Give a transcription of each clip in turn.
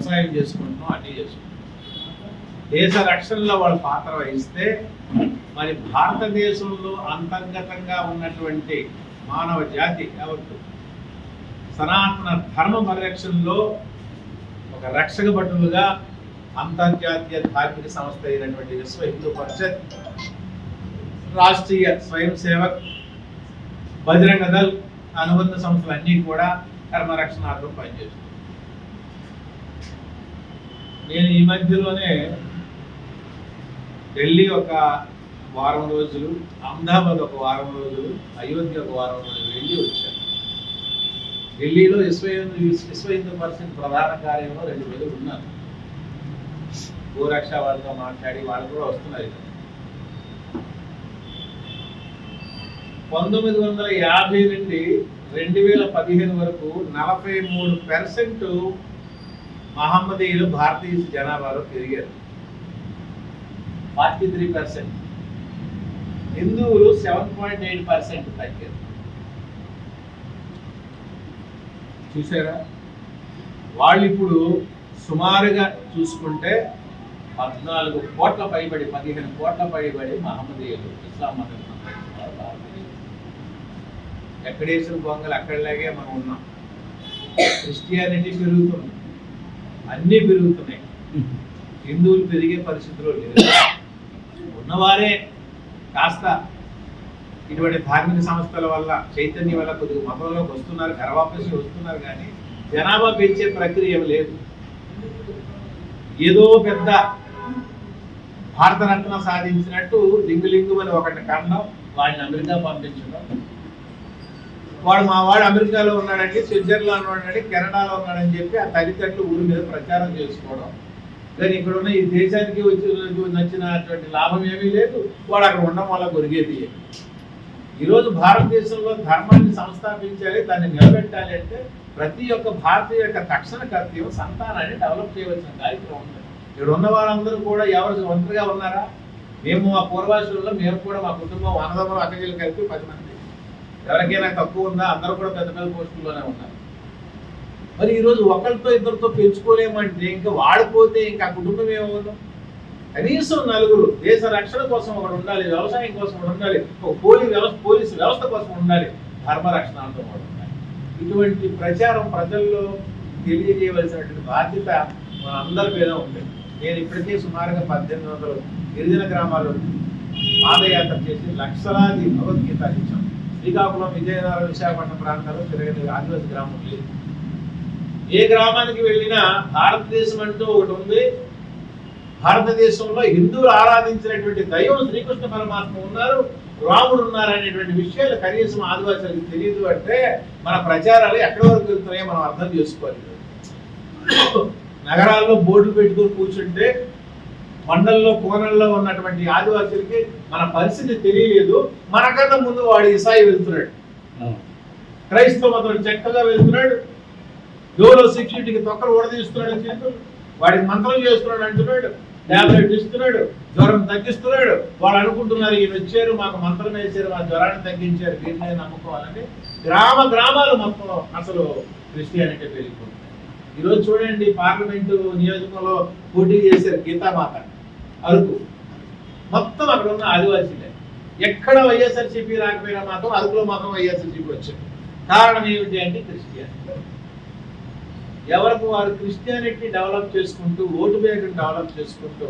వ్యవసాయం చేసుకుంటున్నాం అన్నీ చేసుకుంటున్నాం. దేశ రక్షణలో వాళ్ళు పాత్ర వహిస్తే మరి భారతదేశంలో అంతర్గతంగా ఉన్నటువంటి మానవ జాతి యావత్తు సనాతన ధర్మ పరిరక్షణలో ఒక రక్షక భటులుగా అంతర్జాతీయ ధార్మిక సంస్థ అయినటువంటి విశ్వ హిందూ పరిషత్ రాష్ట్రీయ స్వయం సేవక్ బజరంగ దళ్ అనుబంధ సంస్థలు అన్నీ కూడా ధర్మ పనిచేస్తుంది పనిచేస్తున్నాయి. నేను ఈ మధ్యలోనే ఢిల్లీ ఒక వారం రోజులు అహ్మదాబాద్ ఒక వారం రోజులు అయోధ్య ఒక వారం రోజులు వెళ్ళి వచ్చాను. ఢిల్లీలో విశ్వ విశ్వ హిందూ పరిషత్ ప్రధాన కార్యంలో రెండు రోజులు ఉన్నాను గోరక్ష వాళ్ళతో మాట్లాడి వాళ్ళు కూడా వస్తున్నారు పంతొమ్మిది వందల యాభై నుండి రెండు వేల పదిహేను వరకు నలభై మూడు పర్సెంట్ మహమ్మదీయులు భారతీయ జనాభాలో పెరిగారు. Forty three percent. హిందువులు సెవెన్ పాయింట్ ఎయిట్ పర్సెంట్ తగ్గారు. చూసారా? వాళ్ళు ఇప్పుడు సుమారుగా చూసుకుంటే పద్నాలుగు కోట్ల పైబడి పదిహేను కోట్ల పైబడి మహమ్మదీయులు ఇస్లాం మతం ఎక్కడేసిన బొంగలు అక్కడలాగే మనం ఉన్నాం. క్రిస్టియానిటీ పెరుగుతుంది. అన్నీ పెరుగుతున్నాయి. హిందువులు పెరిగే పరిస్థితిలో లేదు ఉన్నవారే కాస్త ఇటువంటి ధార్మిక సంస్థల వల్ల చైతన్యం వల్ల కొద్దిగా మతంలోకి వస్తున్నారు గర్వాపసి వస్తున్నారు కానీ జనాభా పెంచే ప్రక్రియ లేదు. ఏదో పెద్ద భారతరత్న సాధించినట్టు లింగు అని ఒకటి కనడం వాడిని అమెరికా పంపించడం వాడు మా వాడు అమెరికాలో ఉన్నాడండి స్విట్జర్లాండ్ ఉన్నాడండి కెనడాలో ఉన్నాడని చెప్పి ఆ తల్లిదండ్రులు ఊరి మీద ప్రచారం చేసుకోవడం. కానీ ఇక్కడ ఉన్న ఈ దేశానికి వచ్చి నచ్చినటువంటి లాభం ఏమీ లేదు. వాడు అక్కడ ఉండడం వల్ల కొరిగేది ఈరోజు భారతదేశంలో ధర్మాన్ని సంస్థాపించాలి దాన్ని నిలబెట్టాలి అంటే ప్రతి ఒక్క భారతీయ యొక్క తక్షణ కర్తవ్యం సంతానాన్ని డెవలప్ చేయవలసిన కార్యక్రమం ఉంది. ఇక్కడ ఉన్న వారందరూ కూడా ఎవరు ఒంటరిగా ఉన్నారా? మేము మా పూర్వాసులలో మేము కూడా మా కుటుంబం అన్నదమ్ములు అక్కగిలు కలిపి పది మంది. ఎవరికైనా తక్కువ ఉందా? అందరూ కూడా పెద్ద పెద్ద పోస్టుల్లోనే ఉన్నారు. మరి ఈరోజు ఒకరితో ఇద్దరితో పెంచుకోలేమంటే ఇంకా వాడిపోతే ఇంకా కుటుంబం ఏమవుతుంది? కనీసం నలుగురు దేశ రక్షణ కోసం ఒకడు ఉండాలి వ్యవసాయం కోసం ఒకడు ఉండాలి ఒక పోలీస్ వ్యవస్థ పోలీసు వ్యవస్థ కోసం ఉండాలి ధర్మ రక్షణార్థం ఒకడు ఉండాలి. ఇటువంటి ప్రచారం ప్రజల్లో తెలియజేయవలసినటువంటి బాధ్యత మన అందరి మీద ఉంది. నేను ఇప్పటికే సుమారుగా పద్దెనిమిది వందలు గిరిజన గ్రామాల్లో పాదయాత్ర చేసి లక్షలాది భగవద్గీత ఇచ్చాను శ్రీకాకుళం విజయనగరం విశాఖపట్నం ప్రాంతాల్లో తిరగని ఆదివాసి గ్రామం లేదు ఏ గ్రామానికి వెళ్ళినా భారతదేశం అంటూ ఒకటి ఉంది. భారతదేశంలో హిందువులు ఆరాధించినటువంటి దైవం శ్రీకృష్ణ పరమాత్మ ఉన్నారు. రాముడు ఉన్నారు అనేటువంటి విషయాలు కనీసం ఆదివాసులకు తెలియదు అంటే మన ప్రచారాలు ఎక్కడి వరకు వెళ్తున్నాయో మనం అర్థం చేసుకోవాలి. నగరాల్లో బోర్డులు పెట్టుకొని కూర్చుంటే మండల్లో కోనల్లో ఉన్నటువంటి ఆదివాసులకి మన పరిస్థితి తెలియలేదు. మనకన్నా ముందు వాడు ఇసాయి వెళ్తున్నాడు. క్రైస్తవ మతం చక్కగా వెళ్తున్నాడు. డోలో సెక్యూరిటీకి తొక్కలు ఊడదీస్తున్నాడు చేతులు. వాడికి మంత్రం చేస్తున్నాడు అంటున్నాడు. టాబ్లెట్ ఇస్తున్నాడు. జ్వరం తగ్గిస్తున్నాడు. వాళ్ళు అనుకుంటున్నారు ఈయన వచ్చారు మాకు మంత్రం వేసారు మా జ్వరాన్ని తగ్గించారు వీరినే నమ్ముకోవాలని. గ్రామ గ్రామాలు మొత్తం అసలు క్రిస్టియానిటీ పెరిగిపోతుంది ఈరోజు చూడండి పార్లమెంటు నియోజకంలో పోటీ చేశారు గీతామాత అరకు. మొత్తం అక్కడ ఉన్న ఆదివాసీలే. ఎక్కడ వైఎస్ఆర్సీపీ రాకపోయినా మాత్రం అరకులో మాత్రం వైఎస్ఆర్సీపీ వచ్చింది. కారణం ఏమిటి అంటే క్రిస్టియానిటీ ఎవరికి వారు క్రిస్టియానిటీ డెవలప్ చేసుకుంటూ ఓటు బ్యాంకుని డెవలప్ చేసుకుంటూ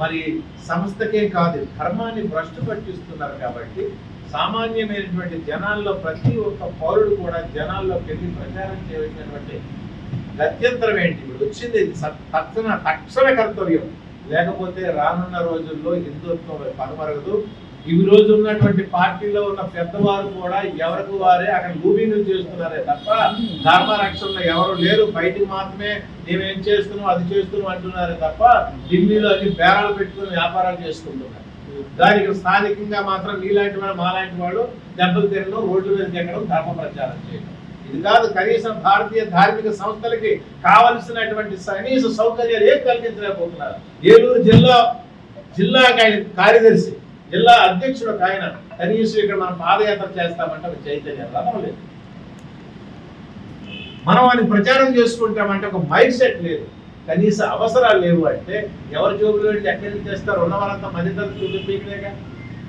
మరి సంస్థకే కాదు ధర్మాన్ని భ్రష్టు పట్టిస్తున్నారు కాబట్టి సామాన్యమైనటువంటి జనాల్లో ప్రతి ఒక్క పౌరుడు కూడా జనాల్లో వెళ్ళి ప్రచారం చేయవలసినటువంటి గత్యంతరం ఏంటి? ఇప్పుడు వచ్చింది తక్షణ తక్షణ కర్తవ్యం. లేకపోతే రానున్న రోజుల్లో హిందుత్వం కనుమరగదు ఈ రోజు ఉన్నటువంటి పార్టీలో ఉన్న పెద్దవారు కూడా ఎవరికి వారే అక్కడ లూబింగ్ చేస్తున్నారే తప్ప ధర్మ రక్షణలో ఎవరు లేరు. బయటికి మాత్రమే మేమేం చేస్తున్నాం అది చేస్తున్నాం అంటున్నారే తప్ప ఢిల్లీలో అన్ని బేరాలు పెట్టుకుని వ్యాపారాలు చేసుకుంటున్నారు. దానికి స్థానికంగా మాత్రం మీలాంటి వాళ్ళు మాలాంటి వాళ్ళు దెబ్బలు తినడం రోడ్ల మీద ఎక్కడం ధర్మ ప్రచారం చేయడం. ఇది కాదు కనీసం భారతీయ ధార్మిక సంస్థలకి కావలసినటువంటి కనీస సౌకర్యాలు ఏం కల్పించలేకపోతున్నారు. ఏలూరు జిల్లా జిల్లా ఆయన కార్యదర్శి జిల్లా అధ్యక్షుడు ఒక ఆయన. కనీసం ఇక్కడ మనం పాదయాత్ర చేస్తామంటే చైతన్యం రథం లేదు. మనం అని ప్రచారం చేసుకుంటామంటే ఒక మైండ్ సెట్ లేదు. కనీస అవసరాలు లేవు అంటే ఎవరి జోబులు వెళ్ళి ఎక్కడి నుంచి తెస్తారు ఉన్న వాళ్ళంతా మధ్యతరగతి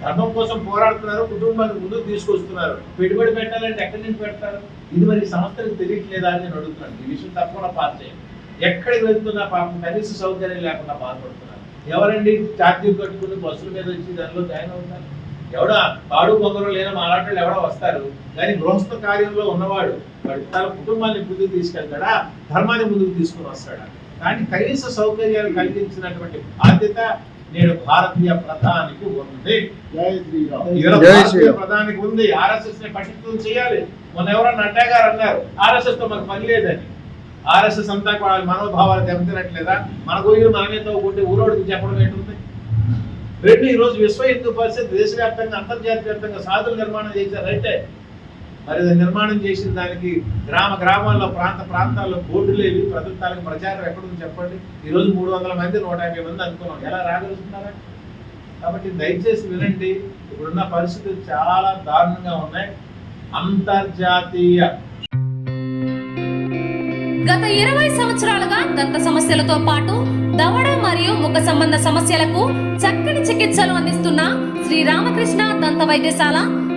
ధర్మం కోసం పోరాడుతున్నారు కుటుంబాన్ని ముందుకు తీసుకొస్తున్నారు. పెట్టుబడి పెట్టాలంటే ఎక్కడి నుంచి పెడతారు? ఇది మరి సంస్థలకు తెలియట్లేదా అని నేను అడుగుతున్నాను. ఈ విషయం తప్పకుండా పాత చేయండి. ఎక్కడికి వెళ్తున్నా పాపం కనీస సౌకర్యం లేకుండా బాధపడుతున్నారు. ఎవరండి ఛార్జీలు కట్టుకుని బస్సుల మీద వచ్చి దానిలో జాయిన్ అవుతారు ఎవడో? పాడు పొంగరు లేని మాలాటలు ఎవడో వస్తారు. కానీ గృహస్థ కార్యంలో ఉన్నవాడు వాడు తన కుటుంబాన్ని ముందుకు తీసుకెళ్తాడా? ధర్మాన్ని ముందుకు తీసుకుని వస్తాడా? కానీ కనీస సౌకర్యాలు కలిగించినటువంటి బాధ్యత నేడు భారతీయ ప్రధానికి ఉంది. ప్రధానికి ఉంది. ఆర్ఎస్ఎస్ని పట్టింపు చేయాలి. మొన్న ఎవరన్నా నడ్డా గారు అన్నారు. ఆర్ఎస్ఎస్తో మనకు పని లేదని. ఆర్ఎస్ఎస్ అంతా కూడా వాళ్ళ మనోభావాలు దెబ్బతినట్లేదా? మన గోయిలు మనమే తవ్వుకుంటే ఊరోడికి చెప్పడం ఏంటుంది? రెండు ఈ రోజు విశ్వ హిందూ పరిషత్ దేశవ్యాప్తంగా అంతర్జాతీయ వ్యాప్తంగా సాధులు నిర్మాణం చేశారు అయితే మరి నిర్మాణం చేసిన దానికి గ్రామ గ్రామాల్లో ప్రాంత ప్రాంతాల్లో బోర్డులు లేవి ప్రభుత్వాలకు ప్రచారం ఎక్కడుంది చెప్పండి? ఈరోజు మూడు వందల మంది నూట యాభై మంది అనుకున్నాం. ఎలా రాగలుగుతున్నారా? కాబట్టి దయచేసి వినండి ఇప్పుడున్న పరిస్థితులు చాలా దారుణంగా ఉన్నాయి. అంతర్జాతీయ గత ఇరవై సంవత్సరాలుగా దంత సమస్యలతో పాటు దవడ మరియు ముఖ సంబంధ సమస్యలకు చక్కని చికిత్సలు అందిస్తున్న శ్రీ రామకృష్ణ దంత వైద్యశాల